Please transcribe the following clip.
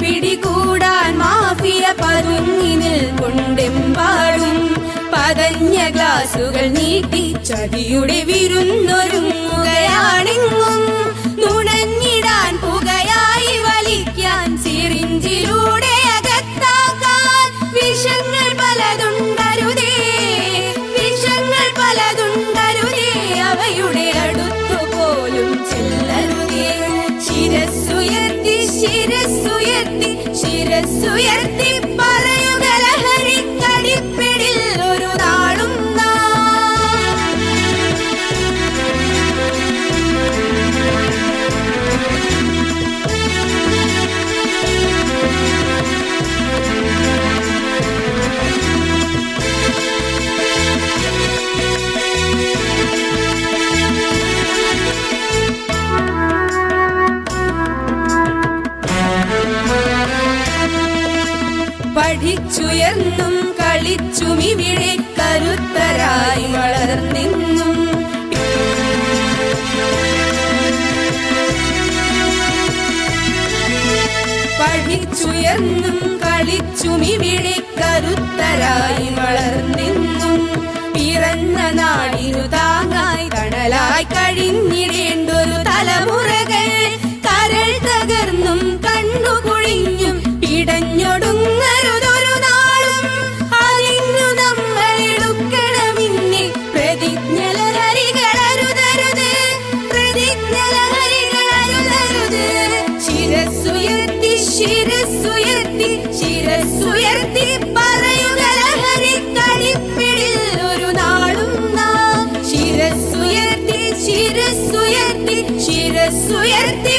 പിടികൂടാൻ മാഫിയ പതുങ്ങി നിൽക്കൊണ്ടെമ്പാടും പതഞ്ഞ ഗ്ലാസുകൾ നീട്ടി ചതിയുടെ വിരുന്നൊരുങ്ങുകയാണെങ്ങും. ശിരസ്സുയർത്തി പഠിച്ചുയർന്നും കളിച്ചും ഇവിടെ കരുത്തരായി വളർന്നിന്നും പഠിച്ചുയർന്നും കളിച്ചും ഇവിടെ കരുത്തരായി വളർന്നിന്നും പിറന്ന നാടിനു താങ്ങായി തണലായി കഴിഞ്ഞിടേണ്ടൊരു തലമുറകൾ ശിരസ്സുയർത്തി ശിരസ്സുയർത്തി പറയുക പറയുക കളിപ്പിടിൽ ഒരു നാളും നാം. ശിരസ്സുയർത്തി ശിരസ്സുയർത്തി ശിരസ്സുയർത്തി